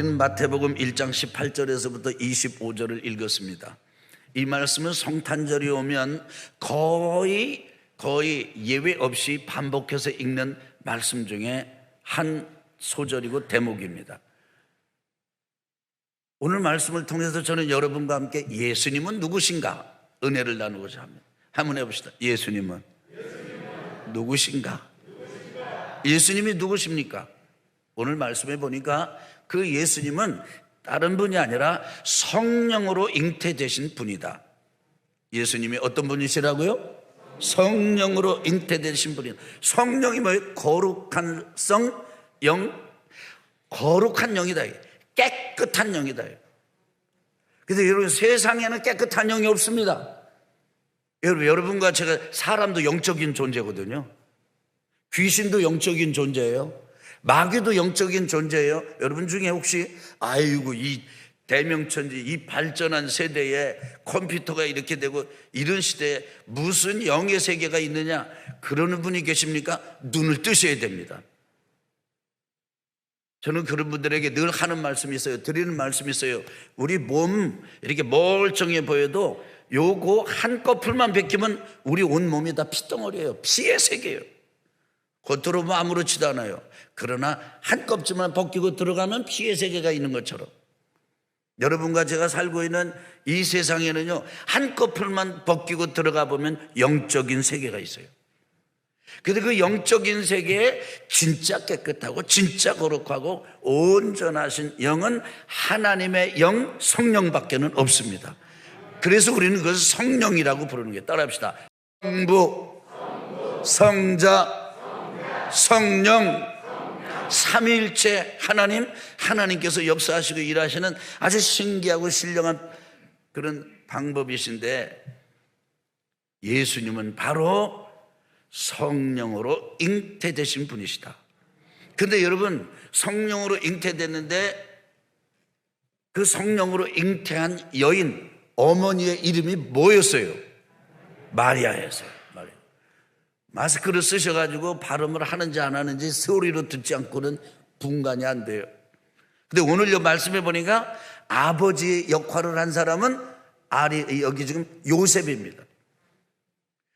우리는 마태복음 1장 18절에서부터 25절을 읽었습니다. 이 말씀은 성탄절이 오면 거의 거의 예외 없이 반복해서 읽는 말씀 중에 한 소절이고 대목입니다. 오늘 말씀을 통해서 저는 여러분과 함께 예수님은 누구신가 은혜를 나누고자 합니다. 한번 해봅시다. 예수님은, 누구신가? 예수님이 누구십니까? 오늘 말씀해 보니까 그 예수님은 다른 분이 아니라 성령으로 잉태되신 분이다. 예수님이 어떤 분이시라고요? 성령으로 잉태되신 분이다. 성령이 뭐예요? 거룩한 성, 영, 거룩한 영이다. 깨끗한 영이다. 근데 여러분 세상에는 깨끗한 영이 없습니다. 여러분, 여러분과 제가 사람도 영적인 존재거든요. 귀신도 영적인 존재예요. 마귀도 영적인 존재예요. 여러분 중에 혹시 아이고 이 대명천지 이 발전한 세대에 컴퓨터가 이렇게 되고 이런 시대에 무슨 영의 세계가 있느냐 그러는 분이 계십니까? 눈을 뜨셔야 됩니다. 저는 그런 분들에게 늘 하는 말씀이 있어요. 드리는 말씀이 있어요. 우리 몸 이렇게 멀쩡해 보여도 요거 한 꺼풀만 벗기면 우리 온 몸이 다 피덩어리예요. 피의 세계예요. 겉으로 뭐 아무렇지도 않아요. 그러나 한 껍질만 벗기고 들어가면 피의 세계가 있는 것처럼 여러분과 제가 살고 있는 이 세상에는요 한 커플만 벗기고 들어가 보면 영적인 세계가 있어요. 근데 그 영적인 세계에 진짜 깨끗하고 진짜 거룩하고 온전하신 영은 하나님의 영 성령밖에는 없습니다. 그래서 우리는 그것을 성령이라고 부르는 게 따라합시다. 성부, 성자, 성령, 삼위일체 하나님, 하나님께서 역사하시고 일하시는 아주 신기하고 신령한 그런 방법이신데 예수님은 바로 성령으로 잉태되신 분이시다. 근데 여러분, 성령으로 잉태됐는데 그 성령으로 잉태한 여인, 어머니의 이름이 뭐였어요? 마리아였어요. 마스크를 쓰셔가지고 발음을 하는지 안 하는지 소리로 듣지 않고는 분간이 안 돼요. 근데 오늘 요 말씀해 보니까 아버지 역할을 한 사람은 아리, 여기 지금 요셉입니다.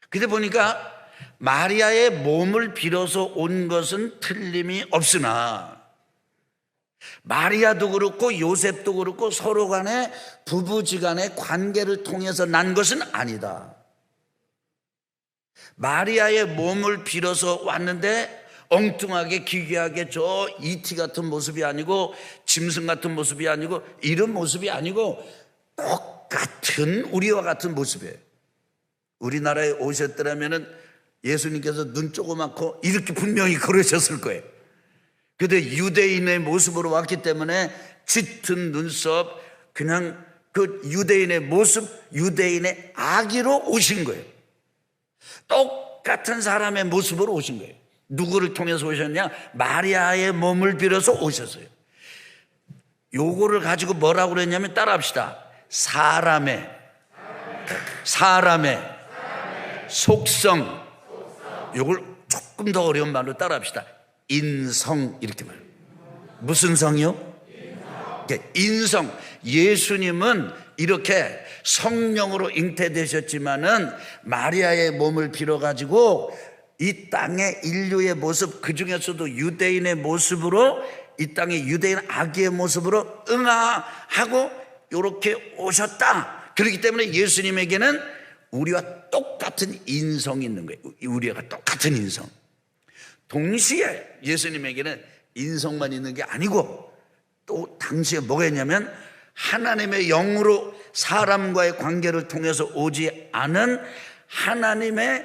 근데 보니까 마리아의 몸을 빌어서 온 것은 틀림이 없으나 마리아도 그렇고 요셉도 그렇고 서로 간에 부부지간의 관계를 통해서 난 것은 아니다. 마리아의 몸을 빌어서 왔는데 엉뚱하게 기괴하게 저 이티 같은 모습이 아니고 짐승 같은 모습이 아니고 이런 모습이 아니고 똑같은 우리와 같은 모습이에요. 우리나라에 오셨더라면은 예수님께서 눈 조그맣고 이렇게 분명히 그러셨을 거예요. 근데 유대인의 모습으로 왔기 때문에 짙은 눈썹, 그냥 그 유대인의 모습, 유대인의 아기로 오신 거예요. 똑같은 사람의 모습으로 오신 거예요. 누구를 통해서 오셨냐? 마리아의 몸을 빌어서 오셨어요. 요거를 가지고 뭐라고 그랬냐면 따라합시다. 사람의, 사람의 속성. 요걸 조금 더 어려운 말로 따라합시다. 인성 이렇게 말해요. 무슨 성이요? 인성. 예수님은 이렇게 성령으로 잉태되셨지만은 마리아의 몸을 빌어 가지고 이 땅의 인류의 모습 그 중에서도 유대인의 모습으로 이 땅의 유대인 아기의 모습으로 응하하고 이렇게 오셨다. 그렇기 때문에 예수님에게는 우리와 똑같은 인성이 있는 거예요. 우리와 똑같은 인성. 동시에 예수님에게는 인성만 있는 게 아니고 또 당시에 뭐가 있냐면 하나님의 영으로 사람과의 관계를 통해서 오지 않은 하나님의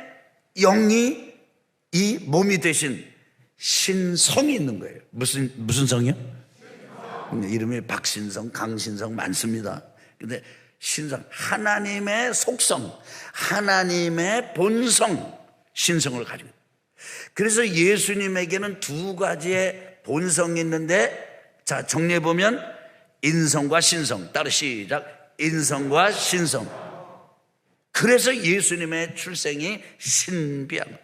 영이 이 몸이 되신 신성이 있는 거예요. 무슨 무슨 성이요? 이름이 박신성, 강신성 많습니다. 근데 신성 하나님의 속성, 하나님의 본성, 신성을 가지고 그래서 예수님에게는 두 가지의 본성이 있는데 자 정리해 보면 인성과 신성 따로 시작 인성과 신성 그래서 예수님의 출생이 신비한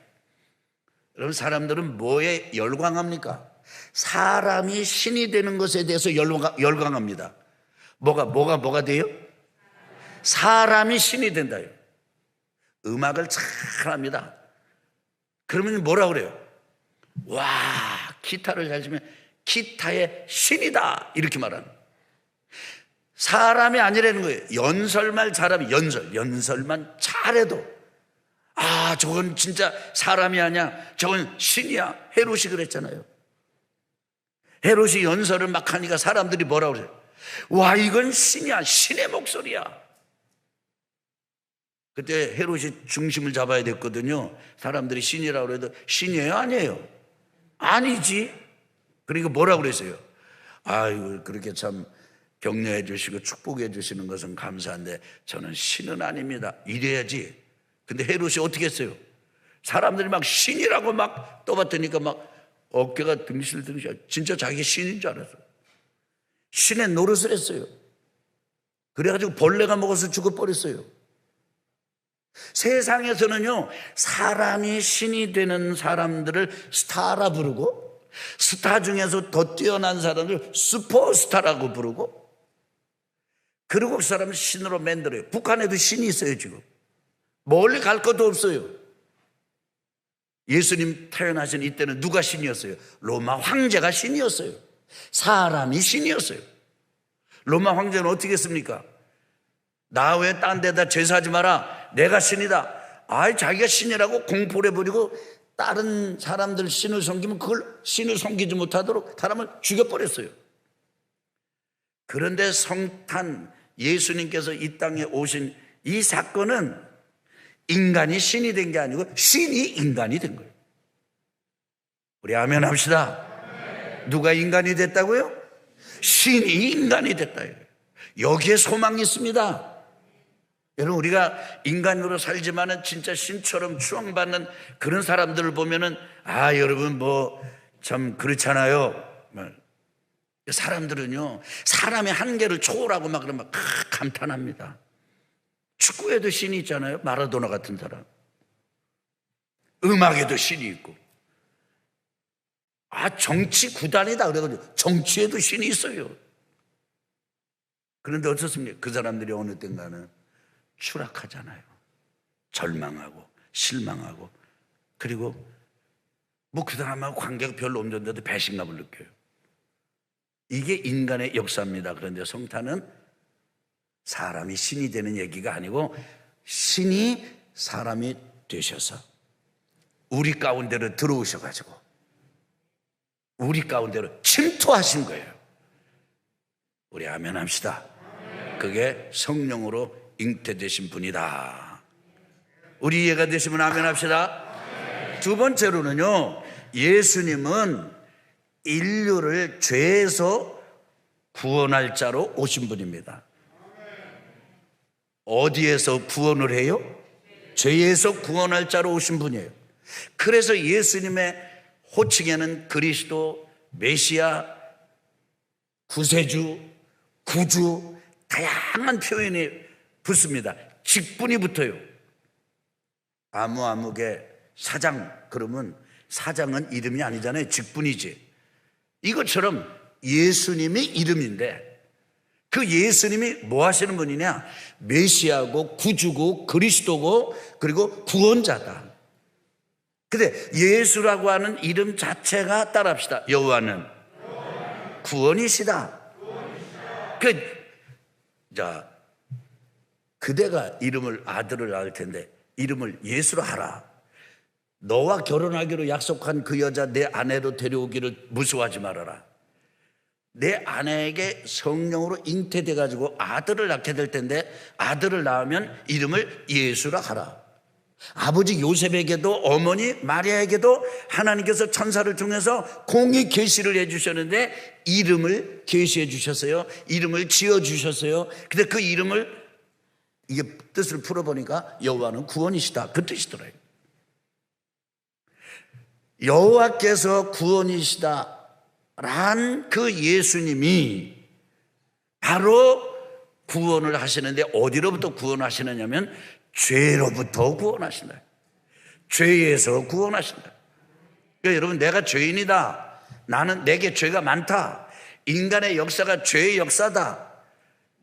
여러분 사람들은 뭐에 열광합니까? 사람이 신이 되는 것에 대해서 열광, 열광 합니다. 뭐가, 뭐가, 뭐가 돼요? 사람이 신이 된다요. 음악을 잘 합니다. 그러면 뭐라 그래요? 와, 기타를 잘 치면 기타의 신이다. 이렇게 말하는. 사람이 아니라는 거예요. 연설만 잘하면 연설, 연설만 잘해도 아, 저건 진짜 사람이 아니야. 저건 신이야. 헤롯이 그랬잖아요. 헤롯이 연설을 막 하니까 사람들이 뭐라 그래요? 와, 이건 신이야. 신의 목소리야. 그때 헤롯이 중심을 잡아야 됐거든요. 사람들이 신이라고 그래도 신이에요? 아니에요? 아니지. 그러니까 뭐라 그랬어요? 아유, 그렇게 참 격려해 주시고 축복해 주시는 것은 감사한데 저는 신은 아닙니다. 이래야지. 근데 헤롯이 어떻게 했어요? 사람들이 막 신이라고 막 떠받드니까 막 어깨가 등실등실 진짜 자기 신인 줄 알았어요. 신의 노릇을 했어요. 그래가지고 벌레가 먹어서 죽어버렸어요. 세상에서는요, 사람이 신이 되는 사람들을 스타라 부르고, 스타 중에서 더 뛰어난 사람들 슈퍼스타라고 부르고, 그리고 그 사람을 신으로 만들어요. 북한에도 신이 있어요, 지금. 멀리 갈 것도 없어요. 예수님 태어나신 이때는 누가 신이었어요? 로마 황제가 신이었어요. 사람이 신이었어요. 로마 황제는 어떻게 했습니까? 나 왜 딴 데다 제사하지 마라. 내가 신이다. 아이, 자기가 신이라고 공포를 해버리고 다른 사람들 신을 섬기면 그걸 신을 섬기지 못하도록 사람을 죽여버렸어요. 그런데 성탄 예수님께서 이 땅에 오신 이 사건은 인간이 신이 된 게 아니고 신이 인간이 된 거예요. 우리 아멘 합시다. 누가 인간이 됐다고요? 신이 인간이 됐다. 여기에 소망이 있습니다. 여러분 우리가 인간으로 살지만은 진짜 신처럼 추앙받는 그런 사람들을 보면은 아 여러분 뭐 참 그렇잖아요. 사람들은요 사람의 한계를 초월하고 막 그러면 감탄합니다. 축구에도 신이 있잖아요. 마라도나 같은 사람. 음악에도 신이 있고. 아 정치 구단이다 그래가지고 정치에도 신이 있어요. 그런데 어떻습니까? 그 사람들이 어느 땐가는 추락하잖아요. 절망하고 실망하고 그리고 뭐 그 사람하고 관계가 별로 없는데도 배신감을 느껴요. 이게 인간의 역사입니다. 그런데 성탄은 사람이 신이 되는 얘기가 아니고 신이 사람이 되셔서 우리 가운데로 들어오셔가지고 우리 가운데로 침투하신 거예요. 우리 아멘 합시다. 그게 성령으로 잉태되신 분이다. 우리 이해가 되시면 아멘 합시다. 두 번째로는요, 예수님은 인류를 죄에서 구원할 자로 오신 분입니다. 어디에서 구원을 해요? 죄에서 구원할 자로 오신 분이에요. 그래서 예수님의 호칭에는 그리스도, 메시아, 구세주, 구주, 다양한 표현이 붙습니다. 직분이 붙어요. 아무아무개 사장 그러면 사장은 이름이 아니잖아요. 직분이지. 이것처럼 예수님이 이름인데 그 예수님이 뭐 하시는 분이냐? 메시아고 구주고 그리스도고 그리고 구원자다. 근데 예수라고 하는 이름 자체가 따라합시다. 여호와는 구원이시다. 그, 자, 그대가 이름을 아들을 낳을 텐데 이름을 예수로 하라. 너와 결혼하기로 약속한 그 여자 내 아내로 데려오기를 무서워하지 말아라. 내 아내에게 성령으로 잉태돼 가지고 아들을 낳게 될 텐데 아들을 낳으면 이름을 예수라 하라. 아버지 요셉에게도 어머니 마리아에게도 하나님께서 천사를 통해서 공의 계시를 해 주셨는데 이름을 계시해 주셨어요. 이름을 지어 주셨어요. 근데 그 이름을 이게 뜻을 풀어 보니까 여호와는 구원이시다. 그 뜻이더래요. 여호와께서 구원이시다. 란 그 예수님이 바로 구원을 하시는데 어디로부터 구원하시느냐면 죄로부터 구원하신다. 죄에서 구원하신다. 그러니까 여러분 내가 죄인이다. 나는 내게 죄가 많다. 인간의 역사가 죄의 역사다.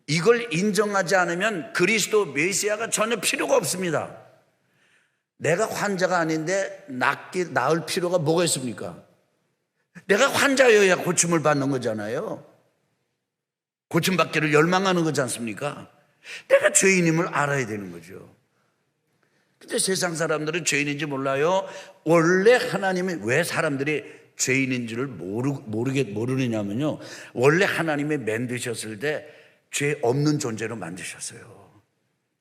이걸 인정하지 않으면 그리스도 메시아가 전혀 필요가 없습니다. 내가 환자가 아닌데 낫기, 나을 필요가 뭐가 있습니까? 내가 환자여야 고침을 받는 거잖아요. 고침받기를 열망하는 거지 않습니까? 내가 죄인임을 알아야 되는 거죠. 근데 세상 사람들은 죄인인지 몰라요. 원래 하나님이 왜 사람들이 죄인인 지를 모르, 모르게, 모르느냐면요. 원래 하나님이 만드셨을 때 죄 없는 존재로 만드셨어요.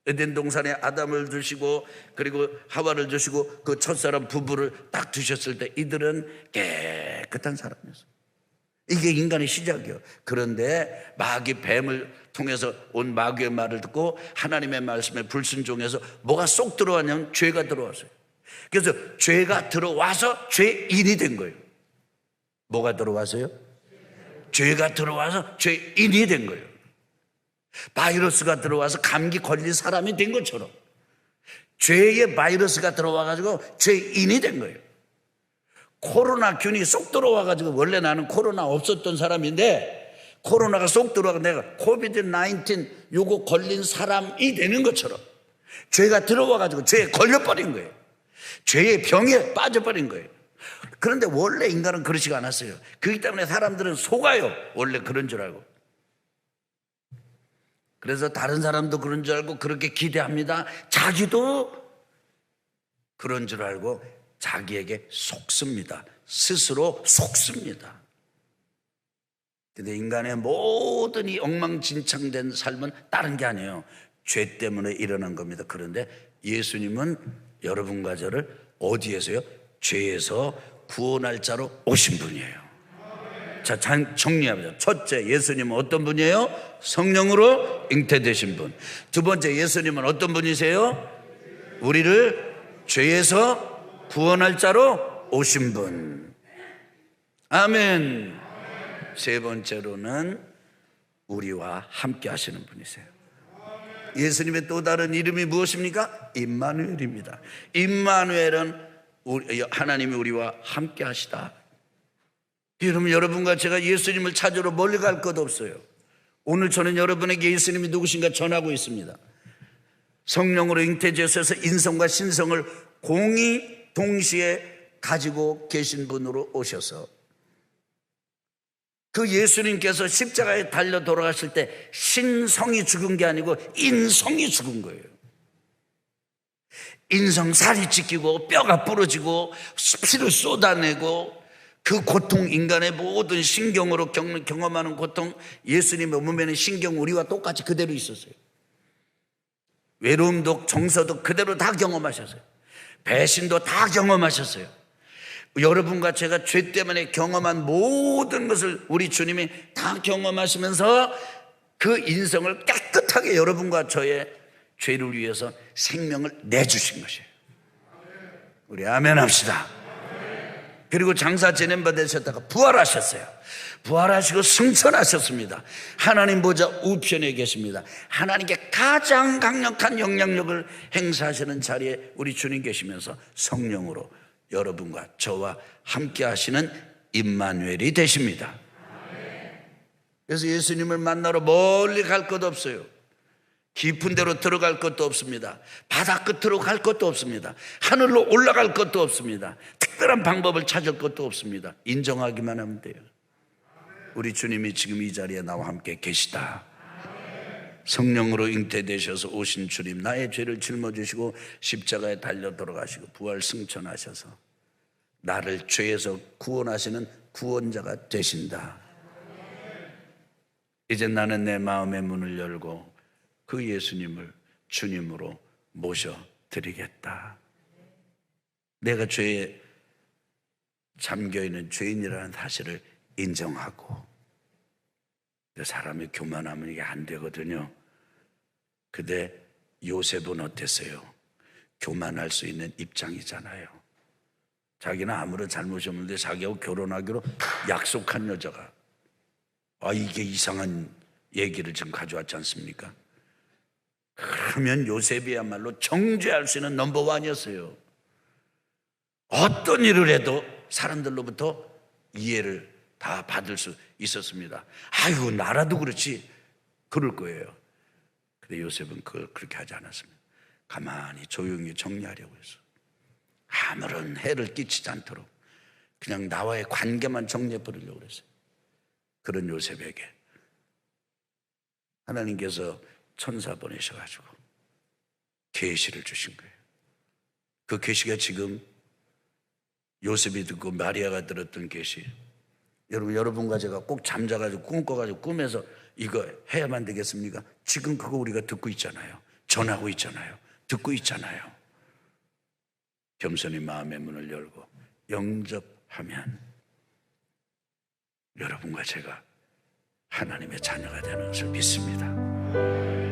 에덴 동산에 아담을 두시고 그리고 하와를 두시고 그 첫사람 부부를 딱 두셨을 때 이들은 깨끗한 사람이었어요. 이게 인간의 시작이요. 그런데 마귀 뱀을 통해서 온 마귀의 말을 듣고 하나님의 말씀에 불순종해서 뭐가 쏙 들어왔냐면 죄가 들어왔어요. 그래서 죄가 들어와서 죄인이 된 거예요. 뭐가 들어와서요? 죄가 들어와서 죄인이 된 거예요. 바이러스가 들어와서 감기 걸린 사람이 된 것처럼 죄의 바이러스가 들어와가지고 죄인이 된 거예요. 코로나균이 쏙 들어와가지고 원래 나는 코로나 없었던 사람인데 코로나가 쏙 들어와서 내가 코비드 19 요거 걸린 사람이 되는 것처럼 죄가 들어와가지고 죄에 걸려버린 거예요. 죄의 병에 빠져버린 거예요. 그런데 원래 인간은 그렇지가 않았어요. 그렇기 때문에 사람들은 속아요. 원래 그런 줄 알고. 그래서 다른 사람도 그런 줄 알고 그렇게 기대합니다. 자기도 그런 줄 알고 자기에게 속습니다. 스스로 속습니다. 근데 인간의 모든 이 엉망진창된 삶은 다른 게 아니에요. 죄 때문에 일어난 겁니다. 그런데 예수님은 여러분과 저를 어디에서요? 죄에서 구원할 자로 오신 분이에요. 자, 정리합니다. 첫째, 예수님은 어떤 분이에요? 성령으로 잉태되신 분. 두 번째, 예수님은 어떤 분이세요? 우리를 죄에서 구원할 자로 오신 분. 아멘. 세 번째로는 우리와 함께 하시는 분이세요. 예수님의 또 다른 이름이 무엇입니까? 임마누엘입니다. 임마누엘은 하나님이 우리와 함께 하시다. 여러분, 여러분과 제가 예수님을 찾으러 멀리 갈 것 없어요. 오늘 저는 여러분에게 예수님이 누구신가 전하고 있습니다. 성령으로 잉태되셔서 인성과 신성을 공히 동시에 가지고 계신 분으로 오셔서 그 예수님께서 십자가에 달려 돌아가실 때 신성이 죽은 게 아니고 인성이 죽은 거예요. 인성 살이 찢기고 뼈가 부러지고 피를 쏟아내고 그 고통 인간의 모든 신경으로 경험하는 고통 예수님의 몸에는 신경 우리와 똑같이 그대로 있었어요. 외로움도 정서도 그대로 다 경험하셨어요. 배신도 다 경험하셨어요. 여러분과 제가 죄 때문에 경험한 모든 것을 우리 주님이 다 경험하시면서 그 인성을 깨끗하게 여러분과 저의 죄를 위해서 생명을 내주신 것이에요. 우리 아멘 합시다. 그리고 장사 되셨다가 부활하셨어요. 부활하시고 승천하셨습니다. 하나님 보좌 우편에 계십니다. 하나님께 가장 강력한 영향력을 행사하시는 자리에 우리 주님 계시면서 성령으로 여러분과 저와 함께 하시는 임마누엘이 되십니다. 그래서 예수님을 만나러 멀리 갈 것 없어요. 깊은 데로 들어갈 것도 없습니다. 바다 끝으로 갈 것도 없습니다. 하늘로 올라갈 것도 없습니다. 특별한 방법을 찾을 것도 없습니다. 인정하기만 하면 돼요. 우리 주님이 지금 이 자리에 나와 함께 계시다. 성령으로 잉태되셔서 오신 주님, 나의 죄를 짊어지시고 십자가에 달려 돌아가시고 부활 승천하셔서 나를 죄에서 구원하시는 구원자가 되신다. 이제 나는 내 마음의 문을 열고 그 예수님을 주님으로 모셔드리겠다. 내가 죄에 잠겨 있는 죄인이라는 사실을 인정하고 사람이 교만하면 이게 안 되거든요. 근데 요셉은 어땠어요? 교만할 수 있는 입장이잖아요. 자기는 아무런 잘못이 없는데 자기하고 결혼하기로 약속한 여자가 아 이게 이상한 얘기를 지금 가져왔지 않습니까? 그러면 요셉이야말로 정죄할 수 있는 넘버원이었어요. 어떤 일을 해도 사람들로부터 이해를 다 받을 수 있었습니다. 아이고 나라도 그렇지 그럴 거예요. 근데 요셉은 그걸 그렇게 하지 않았습니다. 가만히 조용히 정리하려고 했어. 아무런 해를 끼치지 않도록 그냥 나와의 관계만 정리해 버리려고 그랬어요. 그런 요셉에게 하나님께서 천사 보내셔가지고 계시를 주신 거예요. 그 계시가 지금 요셉이 듣고 마리아가 들었던 계시. 여러분 여러분과 제가 꼭 잠자가지고 꿈 꿔가지고 꿈에서 이거 해야만 되겠습니까? 지금 그거 우리가 듣고 있잖아요. 전하고 있잖아요. 듣고 있잖아요. 겸손히 마음의 문을 열고 영접하면 여러분과 제가 하나님의 자녀가 되는 것을 믿습니다. Amen.